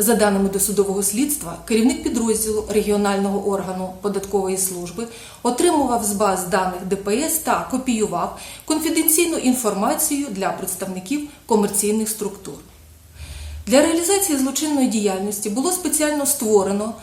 За даними досудового слідства, керівник підрозділу регіонального органу податкової служби отримував з баз даних ДПС та копіював конфіденційну інформацію для представників комерційних структур. Для реалізації злочинної діяльності було спеціально створено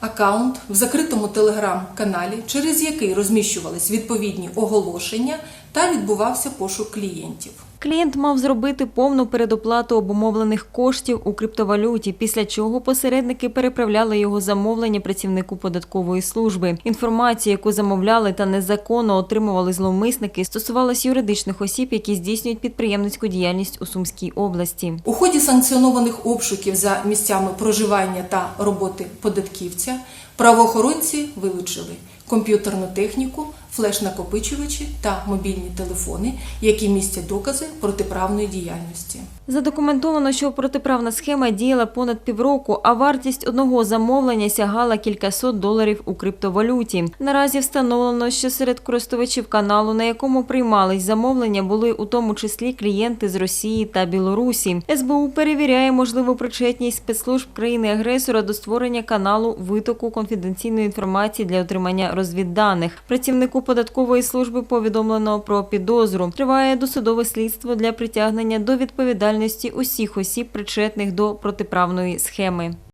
аккаунт в закритому телеграм-каналі, через який розміщувались відповідні оголошення та відбувався пошук клієнтів. Клієнт мав зробити повну передоплату обумовлених коштів у криптовалюті, після чого посередники переправляли його замовлення працівнику податкової служби. Інформація, яку замовляли та незаконно отримували зловмисники, стосувалась юридичних осіб, які здійснюють підприємницьку діяльність у Сумській області. У ході санкціонованих обшуків за місцями проживання та роботи податківця правоохоронці вилучили комп'ютерну техніку, флеш-накопичувачі та мобільні телефони, які містять докази протиправної діяльності. Задокументовано, що протиправна схема діяла понад півроку, а вартість одного замовлення сягала кількасот доларів у криптовалюті. Наразі встановлено, що серед користувачів каналу, на якому приймались замовлення, були у тому числі клієнти з Росії та Білорусі. СБУ перевіряє можливу причетність спецслужб країни-агресора до створення каналу витоку конфіденційної інформації для отримання розвідданих. Працівнику податкової служби повідомлено про підозру. Триває досудове слідство для притягнення до відповідальності усіх осіб, причетних до протиправної схеми.